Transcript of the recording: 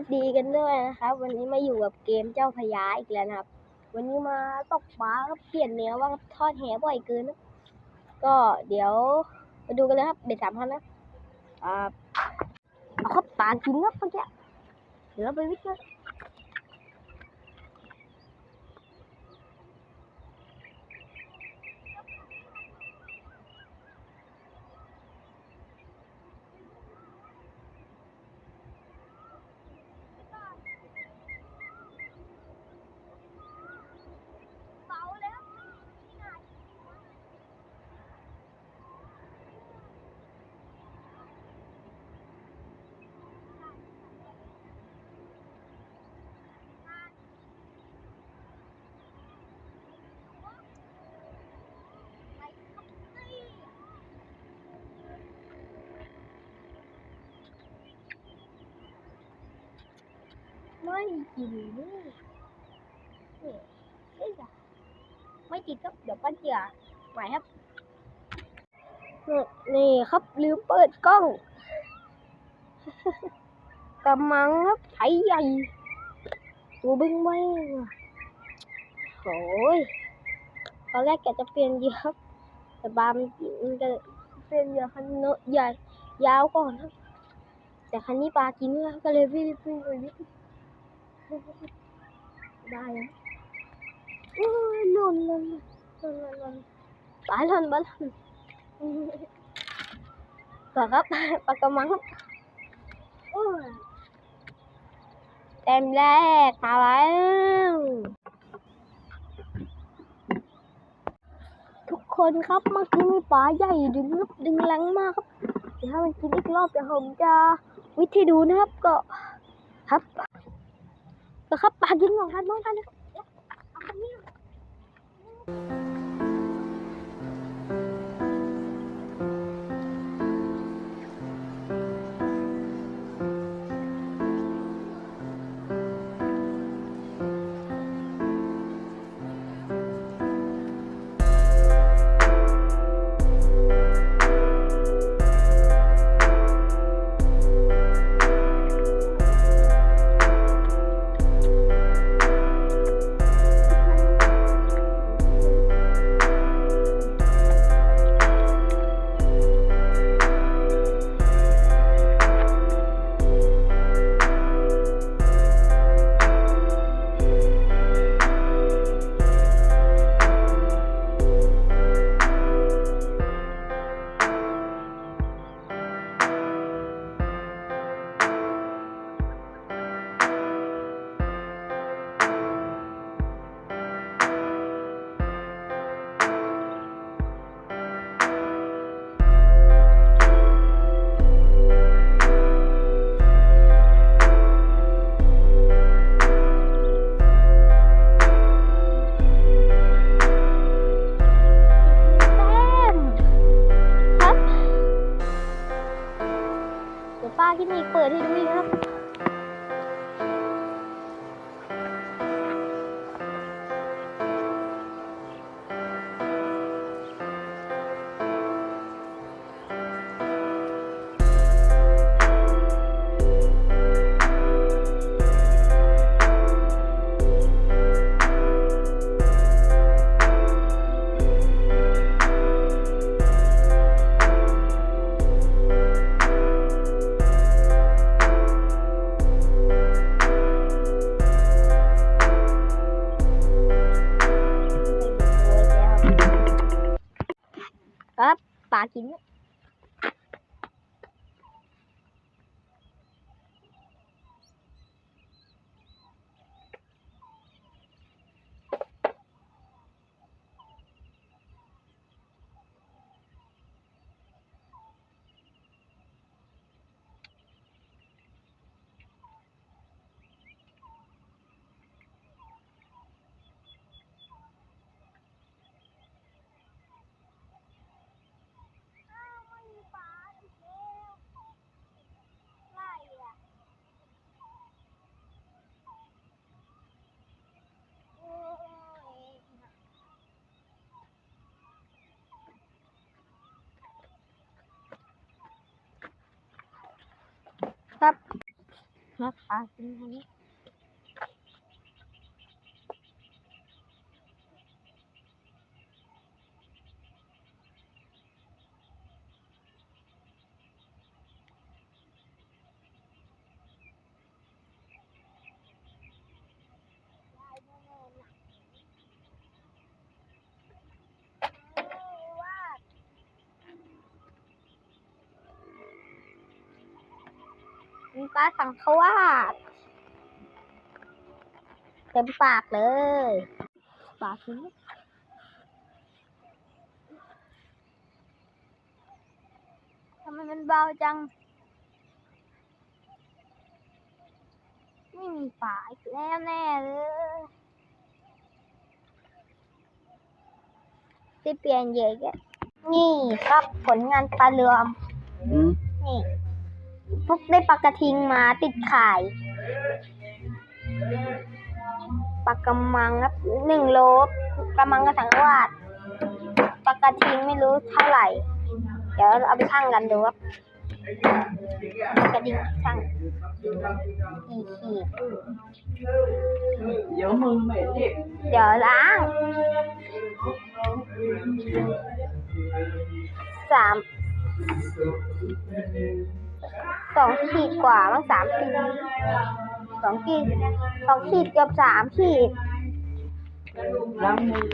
สดีกันด้วยนะครับ วันนี้มาอยู่กับเกมเจ้าพญาอีกแล้วนะครับ วันนี้มาตกปลาเปลี่ยนเนื้อว่าทอดแหบ่อยเกินนะก็เดี๋ยวมาดูกันเลยครับเบ็ดสามพันนะอ่าเอาครับปลากินครับเมื่อกี้เดี๋ยวเราไปวิทย์กันเไม่กินนี่นี่เอ้ยไม่ติดครับ เดี๋ยวปั้นเจือไหวครับ นี่ครับลืมเปิดกล้องกำมังครับไถใหญ่ ตัวบึ้งไว้โอ้ยตอนแรกแกจะเปลี่ยนเยื่อครับ แต่บามมันจะเปลี่ยนเยื่อคันโนใหญ่ยาวก่อนครับ แต่คันนี้ปลากินแล้วก็เลยวิ่งวิ่งไปวิ่ง ได้แล้วโอ้ยหล่นหล่นหล่นหล่นนปลาหล่นปลาหล่นต่อครับปลากระมังครับเต็มแรกมาแล้วทุกคนครับเมื่อกี้มีปลาใหญ่ดึงดึงแรงมากครับเดี๋ยวถ้ามันกินอีกรอบเดี๋ยวผมจะวิธีดูนะครับก็ครับ ก็ครับปลา ที่นี่เปิดให้ดูอีกครับ ครับปลากิน ครับ ครับนะคะกินอันนี้ มีปลาสังขวาดเต็มปากเลยปากนี้ทำไมมันเบาจัง ไม่มีปลาอีกแล้วแน่เลยที่เปลี่ยนเยอะแยะนี่ครับผลงานปลาเรือมอืมนี่ พวกได้ปลากระทิงมาติดข่ายปลากระมังครับหนึ่งโลกระมังกระสังวาดปลากระทิงไม่รู้เท่าไหร่ เดี๋ยวเอาไปชั่งกันดูครับกระดิ่งชั่งกี่ขีดเดี๋ยวมือเหม็นดิเดี๋ยวล้างสาม สองขีดกว่ามั้งสามขีดสองขีดสองขีดเกือบสามขีด ล้างมือ